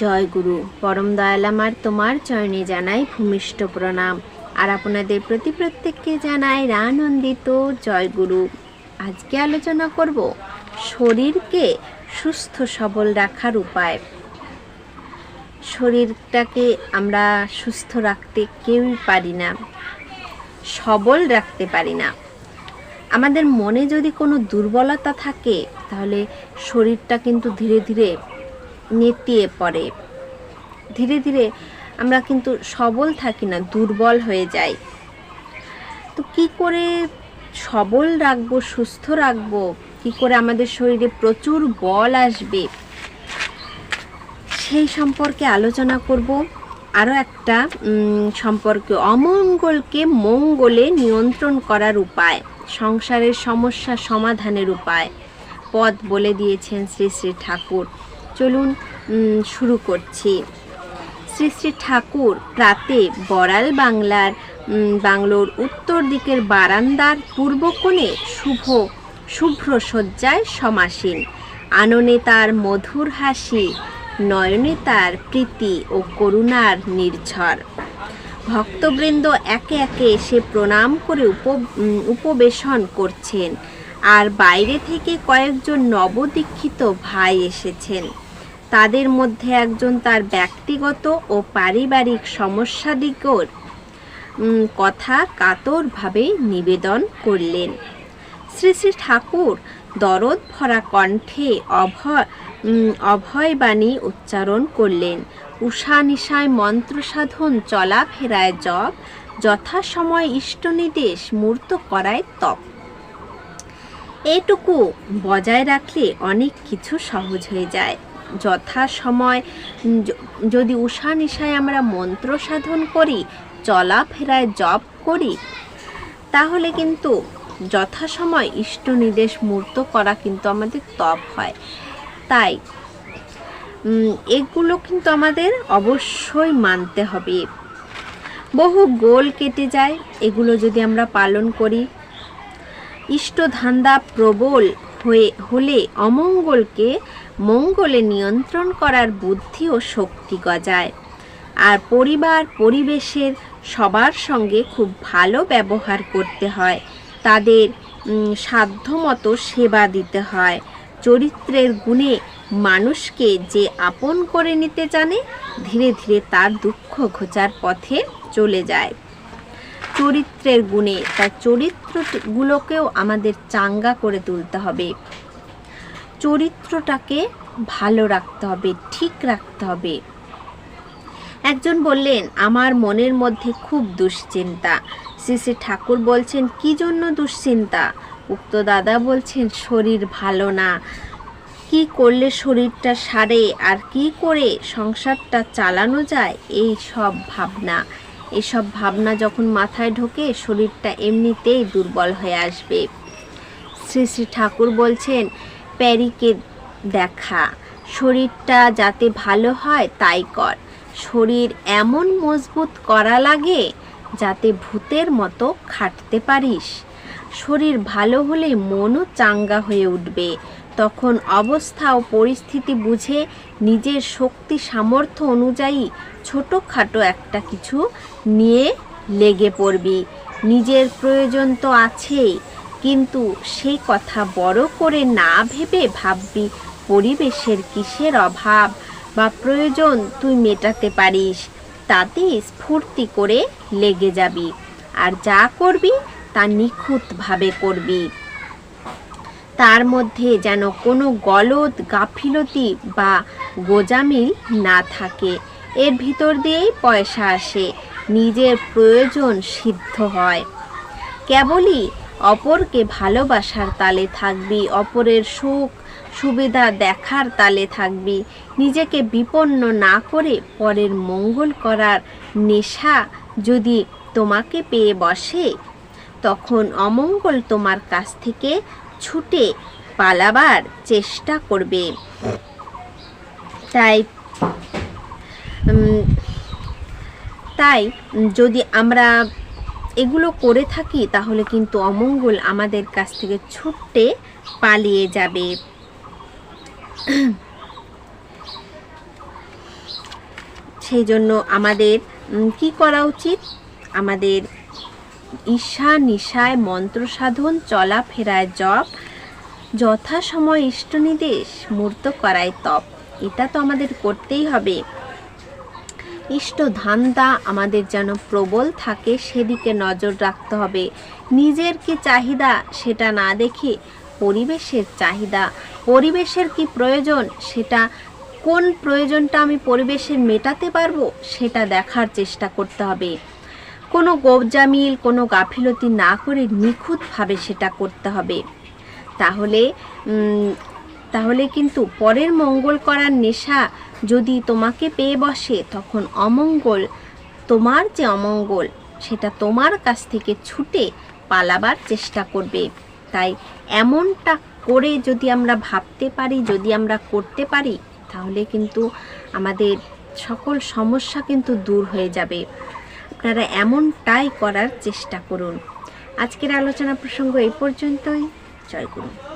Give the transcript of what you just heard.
জয় গুরু। পরম দয়াল আমার তোমার চরণে জানাই ভূমিষ্ঠ প্রণাম। আর আপনাদের প্রতি প্রত্যেককে জানাই আনন্দিত জয় গুরু। আজকে আলোচনা করব শরীরকে সুস্থ সবল রাখার উপায়। শরীরটাকে আমরা সুস্থ রাখতে কেউই পারি না, সবল রাখতে পারি না। আমাদের মনে যদি কোনো দুর্বলতা থাকে, তাহলে শরীরটা কিন্তু ধীরে ধীরে নেতিয়ে পড়ে। ধীরে ধীরে আমরা কিন্তু সবল থাকি না, দুর্বল হয়ে যাই। তো কি করে সবল রাখব, সুস্থ রাখব? কি করে আমাদের শরীরে প্রচুর বল আসবে? সেই সম্পর্কে আলোচনা করব। আরও একটা সম্পর্কে অমঙ্গলকে মঙ্গলে নিয়ন্ত্রণ করার উপায়, সংসারের সমস্যা সমাধানের উপায়, পথ বলে দিয়েছেন শ্রী শ্রী ঠাকুর। চলুন শুরু করছি। শ্রী শ্রী ঠাকুর প্রাতে বড়াল বাংলার বাংলোর উত্তর দিকের বারান্দার পূর্ব কোণে শুভ, শুভ্র শয্যায় সমাসীন। আননে তার মধুর হাসি, নয়নে তার প্রীতি ও করুণার নির্ঝর। ভক্তবৃন্দ একে একে এসে প্রণাম করে উপ উপবেশন করছেন। আর বাইরে থেকে কয়েকজন নবদীক্ষিত ভাই এসেছেন। তাদের মধ্যে একজন তার ব্যক্তিগত ও পারিবারিক সমস্যাদিগর উম, কথা কাতরভাবে নিবেদন করলেন। শ্রী শ্রী ঠাকুর দরদ ভরা কণ্ঠে অভয় অভয়বাণী উচ্চারণ করলেন। উষা নিশায় মন্ত্র সাধন চলাফেরায় জপ যথাসময় ইষ্টনির্দেশ মূর্ত করায় তপ। এটুকু বজায় রাখলে অনেক কিছু সহজ হয়ে যায়। যথা সময় যদি উষা নিশায় আমরা মন্ত্র সাধন করি, চলাফেরায় জপ করি, তাহলে কিন্তু যথাসময় ইষ্ট নির্দেশ মূর্ত করা কিন্তু আমাদের তপ হয়। তাই এগুলো কিন্তু আমাদের অবশ্যই মানতে হবে। বহু গোল কেটে যায়, এগুলো যদি আমরা পালন করি। ইষ্টধান্দা প্রবল হয়ে, হলে অমঙ্গলকে মঙ্গলে নিয়ন্ত্রণ করার বুদ্ধি ও শক্তি গজায়। আর পরিবার, পরিবেশের সবার সঙ্গে খুব ভালো ব্যবহার করতে হয়। তাদের সাধ্যমতো সেবা দিতে হয়। চরিত্রের গুণে মানুষকে যে আপন করে নিতে জানে, ধীরে ধীরে তার দুঃখ ঘোচার পথে চলে যায়। চরিত্রের গুণে তার চরিত্রগুলোকেও আমাদের চাঙ্গা করে তুলতে হবে। চরিত্রটাকে ভালো রাখতে হবে, ঠিক রাখতে হবে। একজন বললেন, আমার মনের মধ্যে খুব দুশ্চিন্তা। শ্রী শ্রী ঠাকুর বলছেন, কি জন্য দুশ্চিন্তা? উক্ত দাদা বলছেন, শরীর ভালো না। কি করলে শরীরটা সারে আর কি করে সংসারটা চালানো যায়, এই সব ভাবনা। এসব ভাবনা যখন মাথায় ঢোকে, শরীরটা এমনিতেই দুর্বল হয়ে আসবে। শ্রী শ্রী ঠাকুর বলছেন প্যারিকে দেখা। শরীরটা যাতে ভালো হয়, তাই কর। শরীর এমন মজবুত করা লাগে যাতে ভূতের মতো খাটতে পারিস। শরীর ভালো হলে মনও চাঙ্গা হয়ে উঠবে। তখন অবস্থা ও পরিস্থিতি বুঝে নিজের শক্তি সামর্থ্য অনুযায়ী ছোটোখাটো একটা কিছু নিয়ে লেগে পড়বি। নিজের প্রয়োজন তো আছেই। কিন্তু সেই কথা বড় করে না ভেবে ভাববি পরিবেশের কিসের অভাব বা প্রয়োজন তুই মেটাতে পারিস, তাতে স্ফূর্তি করে লেগে যাবি। আর যা করবি তা নিখুঁতভাবে করবি। তার মধ্যে যেন কোনো গলদ গাফিলতি বা গোজামিল না থাকে। এর ভিতর দিয়েই পয়সা আসে, নিজের প্রয়োজন সিদ্ধ হয়। কেবলই অপরকে ভালোবাসার তালে থাকবি, অপরের সুখ, সুবিধা দেখার তালে থাকবি। নিজেকে বিপন্ন না করে পরের মঙ্গল করার নেশা যদি তোমাকে পেয়ে বসে, তখন অমঙ্গল তোমার কাছ থেকে ছুটে পালাবার চেষ্টা করবে। তাই তাই যদি আমরা এগুলো করে থাকি, তাহলে কিন্তু অমঙ্গল আমাদের কাছ থেকে ছুটতে পালিয়ে যাবে। সেই জন্য আমাদের কি করা উচিত? আমাদের ঈশা নিশায় মন্ত্র সাধন, চলাফেরায় জপ, যথাসময় ইষ্টনির্দেশ মূর্ত করায় তপ। এটা তো আমাদের করতেই হবে। ইষ্ট ধান্দা আমাদের যেন প্রবল থাকে, সেদিকে নজর রাখতে হবে। নিজের কি চাহিদা সেটা না দেখে পরিবেশের চাহিদা? পরিবেশের কি প্রয়োজন সেটা, কোন প্রয়োজনটা আমি পরিবেশের মেটাতে পারব সেটা দেখার চেষ্টা করতে হবে। কোনো গোবজামিল কোনো গাফিলতি না করে নিখুঁতভাবে সেটা করতে হবে। তাহলে তাহলে কিন্তু পরের মঙ্গল করার নেশা যদি তোমাকে পেয়ে বসে, তখন অমঙ্গল, তোমার যে অমঙ্গল, সেটা তোমার কাছ থেকে ছুটে পালাবার চেষ্টা করবে। তাই এমনটা করে যদি আমরা ভাবতে পারি, যদি আমরা করতে পারি, তাহলে কিন্তু আমাদের সকল সমস্যা কিন্তু দূর হয়ে যাবে। আপনারা এমনটাই করার চেষ্টা করুন। আজকের আলোচনা প্রসঙ্গ এই পর্যন্তই। জয় গুরু।